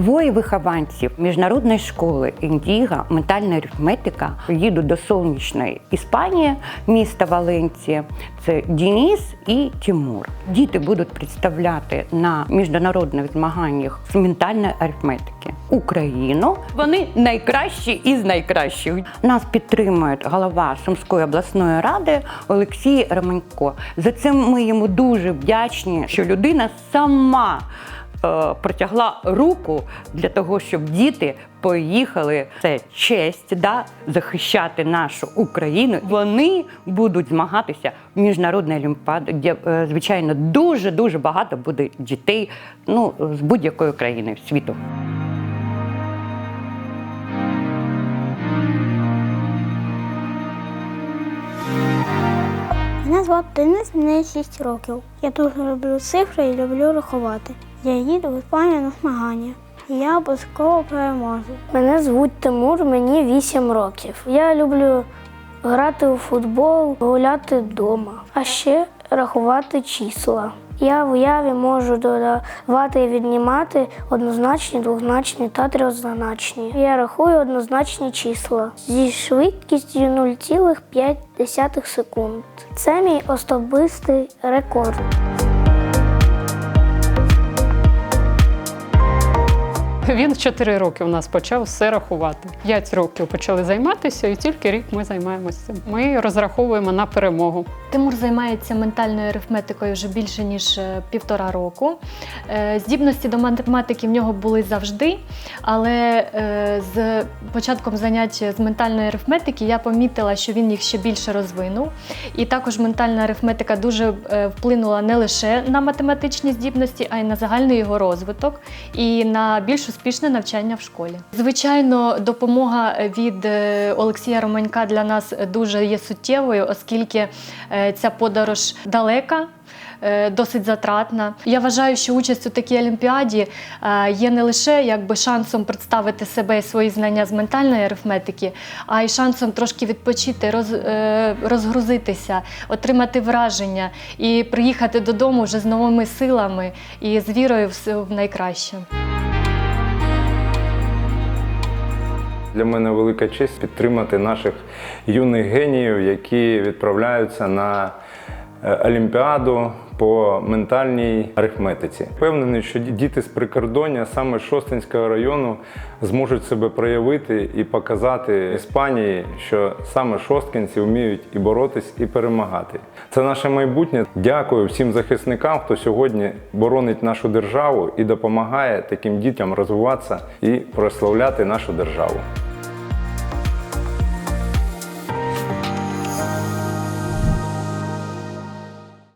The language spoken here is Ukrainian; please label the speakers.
Speaker 1: Двоє вихованців міжнародної школи Індіга, ментальна арифметика їдуть до сонячної Іспанії, міста Валенція. Це Дініс і Тимур. Діти будуть представляти на міжнародних змаганнях з ментальної арифметики Україну. Вони найкращі із найкращих. Нас підтримує голова Сумської обласної ради Олексій Романько. За це ми йому дуже вдячні, що людина сама протягла руку для того, щоб діти поїхали. Це честь да, захищати нашу Україну. Вони будуть змагатися в міжнародній олімпіаді, де е, звичайно дуже дуже багато буде дітей ну, з будь-якої країни світу.
Speaker 2: Мене звати Денис, мені 6 років. Я дуже люблю цифри і люблю рахувати. Я їду в Іспанію на змагання. Я обов'язково переможу. Мене звуть Тимур, мені 8 років. Я люблю грати у футбол, гуляти вдома, а ще рахувати числа. Я в уяві можу додавати і віднімати однозначні, двозначні та трьохзначні. Я рахую однозначні числа зі швидкістю 0,5 секунд. Це мій особистий рекорд.
Speaker 3: Він в 4 роки у нас почав все рахувати. 5 років почали займатися, і тільки рік ми займаємося цим. Ми розраховуємо на перемогу.
Speaker 4: Тимур займається ментальною арифметикою вже більше ніж е, півтора року. Е, Здібності до математики в нього були завжди, але е, з початком занять з ментальної арифметики я помітила, що він їх ще більше розвинув. І також ментальна арифметика дуже вплинула не лише на математичні здібності, а й на загальний його розвиток і на більш успішне навчання в школі. Звичайно, допомога від е, Олексія Романька для нас дуже є суттєвою, оскільки е, ця подорож далека. е, Досить затратна. Я вважаю, що участь у такій олімпіаді є не лише якби шансом представити себе і свої знання з ментальної арифметики, а й шансом трошки відпочити, роз, розгрузитися, отримати враження і приїхати додому вже з новими силами і з вірою в найкраще.
Speaker 5: Для мене велика честь підтримати наших юних геніїв, які відправляються на Олімпіаду по ментальній арифметиці. Впевнений, що діти з прикордоння саме Шостинського району зможуть себе проявити і показати Іспанії, що саме шосткинці вміють і боротись, і перемагати. Це наше майбутнє. Дякую всім захисникам, хто сьогодні боронить нашу державу і допомагає таким дітям розвиватися і прославляти нашу державу.